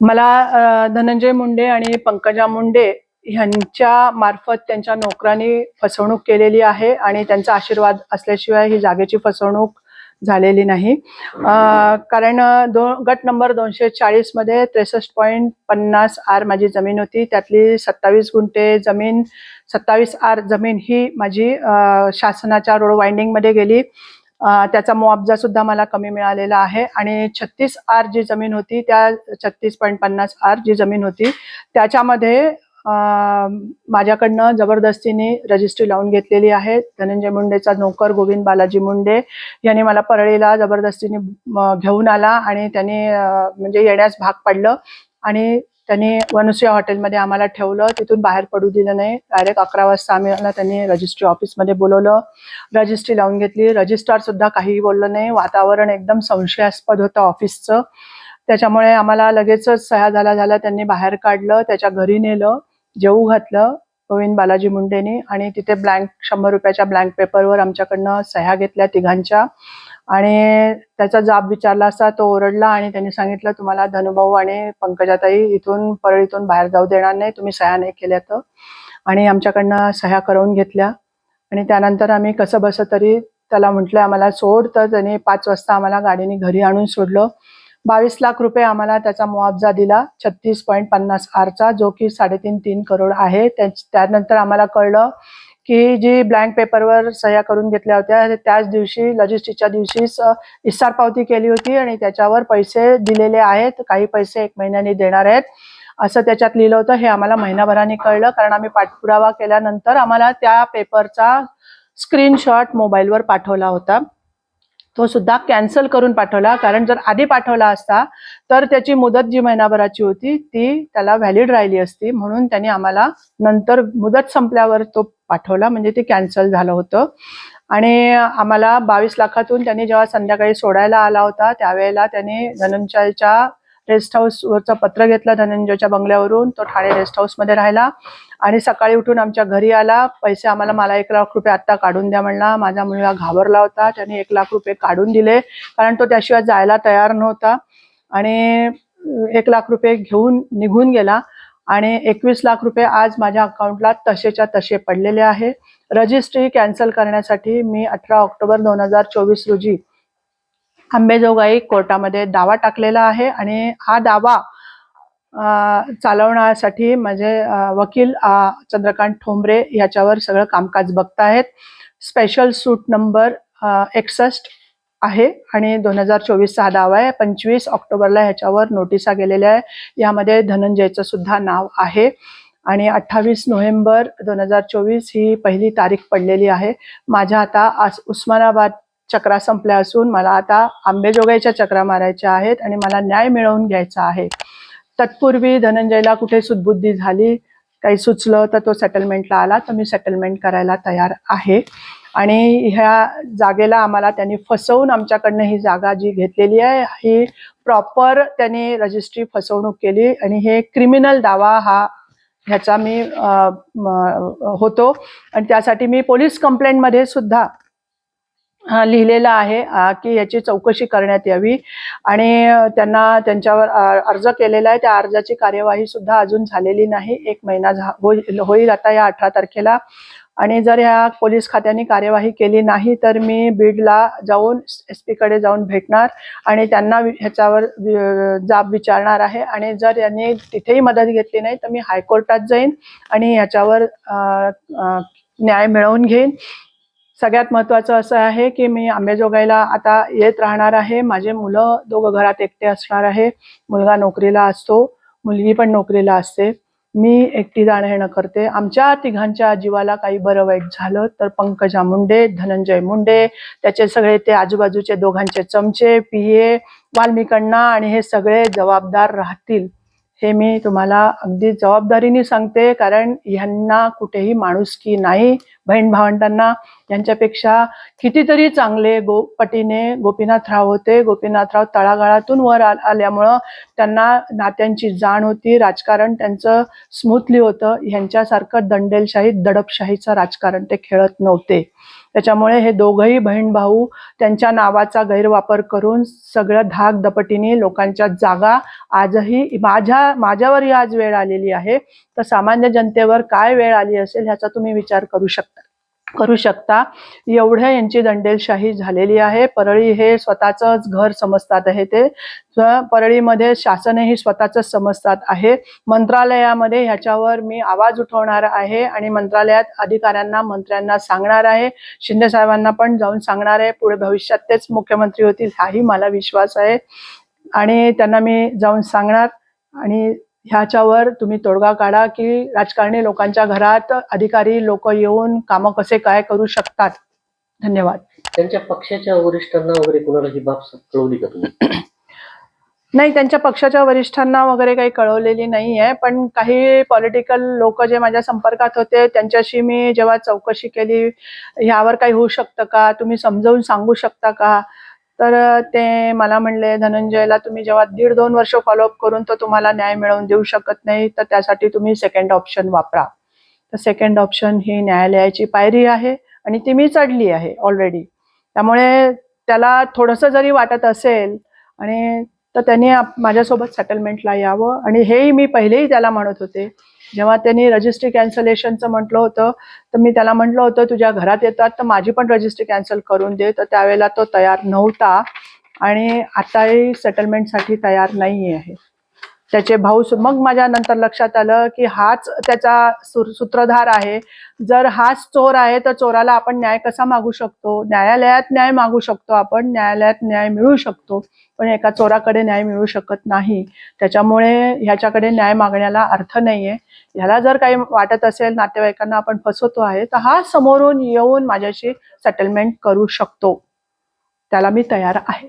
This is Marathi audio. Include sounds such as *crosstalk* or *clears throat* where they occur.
मला धनंजय मुंडे आणि पंकजा मुंडे ह्यांच्या मार्फत त्यांच्या नोकरांनी फसवणूक केलेली आहे आणि त्यांचा आशीर्वाद असल्याशिवाय ही जागेची फसवणूक झालेली नाही. कारण दो गट नंबर दोनशे चाळीसमध्ये त्रेसष्ट पॉईंट पन्नास आर माझी जमीन होती. त्यातली सत्तावीस गुंठे जमीन सत्तावीस आर जमीन ही माझी शासनाच्या रोड वाइंडिंगमध्ये गेली. त्याचा मुआवजा सुद्धा मला कमी मिळालेला आहे. आणि छत्तीस आर जी जमीन होती त्या छत्तीस पॉईंट पन्नास आर जी जमीन होती. त्याच्यामध्ये माझ्याकडनं जबरदस्तीने रजिस्ट्री लावून घेतलेली आहे. धनंजय मुंडेचा नोकर गोविंद बालाजी मुंडे यांनी मला परळीला जबरदस्तीने घेऊन आला आणि त्यांनी म्हणजे येण्यास भाग पाडलं. आणि त्यांनी वनुसिया हॉटेलमध्ये आम्हाला ठेवलं. तिथून बाहेर पडू दिलं नाही. डायरेक्ट अकरा वाजता आम्हाला त्यांनी रजिस्ट्री ऑफिसमध्ये बोलवलं. रजिस्ट्री लावून घेतली. रजिस्ट्रार सुद्धा काहीही बोललं नाही. वातावरण एकदम संशयास्पद होतं ऑफिसचं त्याच्यामुळे आम्हाला लगेचच सह्या झाल्या झाल्या त्यांनी बाहेर काढलं त्याच्या घरी नेलं जेवू घातलं गोविंद बालाजी मुंडेनी आणि तिथे ब्लँक शंभर रुपयाच्या ब्लँक पेपरवर आमच्याकडनं सह्या घेतल्या तिघांच्या. आणि त्याचा जाब विचारला असता तो ओरडला आणि त्यांनी सांगितलं तुम्हाला धनुभाऊ आणि पंकजाताई इथून परळीतून बाहेर जाऊ देणार नाही तुम्ही सह्या नाही केल्या तर आणि आमच्याकडनं सह्या करवून घेतल्या. आणि त्यानंतर आम्ही कसं बसं तरी त्याला म्हटलं आम्हाला सोड. तर त्याने पाच वाजता आम्हाला गाडीने घरी आणून सोडलं. बावीस लाख रुपये आम्हाला त्याचा मुआवजा दिला छत्तीस पॉईंट पन्नास आरचा जो की साडेतीन तीन करोड आहे. त्यानंतर आम्हाला कळलं की जी ब्लँक पेपरवर सह्या करून घेतल्या होत्या त्याच दिवशी लॉजिस्टिकच्या दिवशीच इस्सार पावती केली होती आणि त्याच्यावर पैसे दिलेले आहेत. काही पैसे एक महिन्याने देणार आहेत. असं त्याच्यात लिहिलं होतं. हे आम्हाला महिनाभराने कळलं कारण आम्ही पाठपुरावा केल्यानंतर आम्हाला त्या पेपरचा स्क्रीनशॉट मोबाईलवर पाठवला होता. तो सुद्धा कॅन्सल करून पाठवला. कारण जर आधी पाठवला असता तर त्याची मुदत जी महिनाभराची होती ती त्याला व्हॅलिड राहिली असती. म्हणून त्यांनी आम्हाला नंतर मुदत संपल्यावर तो पाठवला. म्हणजे ते कॅन्सल झालं होतं. आणि आम्हाला बावीस लाखातून त्यांनी जेव्हा संध्याकाळी सोडायला आला होता त्यावेळेला त्यांनी धनंजयच्या रेस्ट हाऊसवरचं पत्र घेतलं धनंजयच्या बंगल्यावरून. तो ठाणे रेस्ट हाऊसमध्ये राहिला. आणि सकाळी उठून आमच्या घरी आला. पैसे आम्हाला मला एक लाख रुपये आत्ता काढून द्या म्हणला. माझा मुलगा घाबरला होता. त्याने एक लाख रुपये काढून दिले. कारण तो त्याशिवाय जायला तयार नव्हता. आणि एक लाख रुपये घेऊन निघून गेला. आणि एकवीस लाख रुपये आज माझ्या अकाउंटला तसेच्या तसे पडलेले आहे. रजिस्ट्री कॅन्सल करण्यासाठी मी अठरा ऑक्टोबर दोन हजार चोवीस रोजी अंबेजोगाई कोर्टामध्ये दावा टाकलेला आहे आणि हा दावा चालवण्यासाठी माझे वकील चंद्रकांत ठोंबरे याच्यावर सगळं कामकाज बघतायत स्पेशल सूट नंबर एकसष्ट आहे आणि दोन हजार चोवीसचा हा दावा आहे. पंचवीस ऑक्टोबरला ह्याच्यावर नोटिसा गेलेल्या आहे. यामध्ये धनंजयचं सुद्धा नाव आहे. आणि अठ्ठावीस नोव्हेंबर दोन हजार चोवीस ही पहिली तारीख पडलेली आहे. माझ्या आता आज उस्मानाबाद चक्रा संपल्या असून मला आता आंबेजोगाईच्या चक्रा मारायच्या आहेत आणि मला न्याय मिळवून घ्यायचा आहे. तत्पूर्वी धनंजयला कुठे सुदबुद्धी झाली काही सुचलं तर तो सेटलमेंटला आला. तर मी सेटलमेंट करायला तयार आहे. आणि ह्या जागेला आम्हाला त्यांनी फसवून आमच्याकडनं ही जागा जी घेतलेली आहे ही प्रॉपर त्यांनी रजिस्ट्री फसवणूक केली आणि हे क्रिमिनल दावा हा ह्याचा मी होतो. आणि त्यासाठी मी पोलीस कंप्लेंटमध्ये सुद्धा लिहिलेलं आहे की याची चौकशी करण्यात यावी. आणि त्यांना त्यांच्यावर अर्ज केलेला आहे. त्या अर्जाची कार्यवाही सुद्धा अजून झालेली नाही. एक महिना झा- होईल होईल आता या अठरा तारखेला. आणि जर या पोलीस खात्याने कार्यवाही केली नाही तर मी बीडला जाऊन एस पीकडे जाऊन भेटणार आणि त्यांना ह्याच्यावर जाब विचारणार आहे. आणि जर यांनी तिथेही मदत घेतली नाही तर मी हायकोर्टात जाईन आणि ह्याच्यावर न्याय मिळवून घेईन. सगळ्यात महत्वाचं असं आहे की मी आंबेजोगाईला आता येत राहणार आहे. माझे मुलं दोघं घरात एकटे असणार आहे. मुलगा नोकरीला असतो. मुलगी पण नोकरीला असते. मी एकटी जाणं येणं करते. आमच्या तिघांच्या जीवाला काही बरं वाईट झालं तर पंकजा मुंडे धनंजय मुंडे त्याचे सगळे ते आजूबाजूचे दोघांचे चमचे पिये वाल्मिकांना आणि हे सगळे जबाबदार राहतील. हे मी तुम्हाला अगदी जबाबदारीने सांगते कारण ह्यांना कुठेही माणुसकी नाही. बहीण भावंडांना यांच्यापेक्षा कितीतरी चांगले गो पटीने गोपीनाथराव होते. गोपीनाथराव तळागाळातून वर आ- आल्यामुळं त्यांना नात्यांची जाण होती. राजकारण त्यांचं स्मूथली होतं. ह्यांच्यासारखं दंडेलशाही दडपशाहीचं राजकारण ते खेळत नव्हते. त्याच्यामुळे हे दोघंही बहीण भाऊ त्यांच्या नावाचा गैरवापर करून सगळं धाक दपटीने लोकांच्या जागा आजही माझ्या माझ्यावरही आज वेळ आलेली आहे. तर सामान्य जनतेवर काय वेळ आली असेल ह्याचा तुम्ही विचार करू शकता. करू शकता. एवढ्या यांची दंडेलशाही झालेली आहे. परळी हे स्वतःचंच घर समजतात आहे ते. परळीमध्ये शासनही स्वतःच समजतात आहे. मंत्रालयामध्ये ह्याच्यावर मी आवाज उठवणार आहे आणि मंत्रालयात अधिकाऱ्यांना मंत्र्यांना सांगणार आहे. शिंदे साहेबांना पण जाऊन सांगणार आहे. पुढे भविष्यात तेच मुख्यमंत्री होतील हाही मला विश्वास आहे. आणि त्यांना मी जाऊन सांगणार आणि ह्याच्यावर तुम्ही तोडगा काढा की राजकारणी लोकांच्या घरात अधिकारी लोक येऊन कामं कसे काय करू शकतात? धन्यवाद. त्यांच्या पक्षाच्या वरिष्ठांना वगैरे कोणाला ही बाब कळवली का तुम्ही? *clears throat* नाही त्यांच्या पक्षाच्या वरिष्ठांना वगैरे काही कळवलेली नाही आहे पण काही पॉलिटिकल लोक जे माझ्या संपर्कात होते त्यांच्याशी मी जेव्हा चौकशी केली ह्यावर काही होऊ शकतं का? तुम्ही समजावून सांगू शकता का? तर ते मला म्हणले धनंजयला तुम्ही जेव्हा दीड दोन वर्ष फॉलोअप करून तो तुम्हाला न्याय मिळवून देऊ शकत नाही तर त्यासाठी तुम्ही सेकंड ऑप्शन वापरा. तर सेकंड ऑप्शन ही न्यायालयाची पायरी आहे आणि ती मी चढली आहे ऑलरेडी त्यामुळे त्याला थोडंसं जरी वाटत असेल आणि तर त्यांनी माझ्यासोबत सेटलमेंटला यावं आणि हेही मी पहिलेही त्याला म्हणत होते जेव्हा त्यांनी रजिस्ट्री कॅन्सलेशनचं म्हटलं होतं तर मी त्याला म्हटलं होतं तुझ्या घरात येतात तर माझी पण रजिस्ट्री कॅन्सल करून दे. तर त्यावेळेला तो तयार नव्हता आणि आताही सेटलमेंटसाठी तयार नाही आहे त्याचे भाऊ सु- मग माझ्या नंतर लक्षात आलं की हाच त्याचा सुर- सूत्रधार आहे. जर हाच चोर आहे तर चोराला आपण न्याय कसा मागू शकतो? न्यायालयात न्याय मागू शकतो आपण. न्यायालयात न्याय मिळू शकतो. पण एका चोराकडे न्याय मिळू शकत नाही. त्याच्यामुळे ह्याच्याकडे न्याय मागण्याला अर्थ नाहीये. ह्याला जर काही वाटत असेल नातेवाईकांना आपण फसवतो आहे तर हा समोरून येऊन माझ्याशी सेटलमेंट करू शकतो. त्याला मी तयार आहे.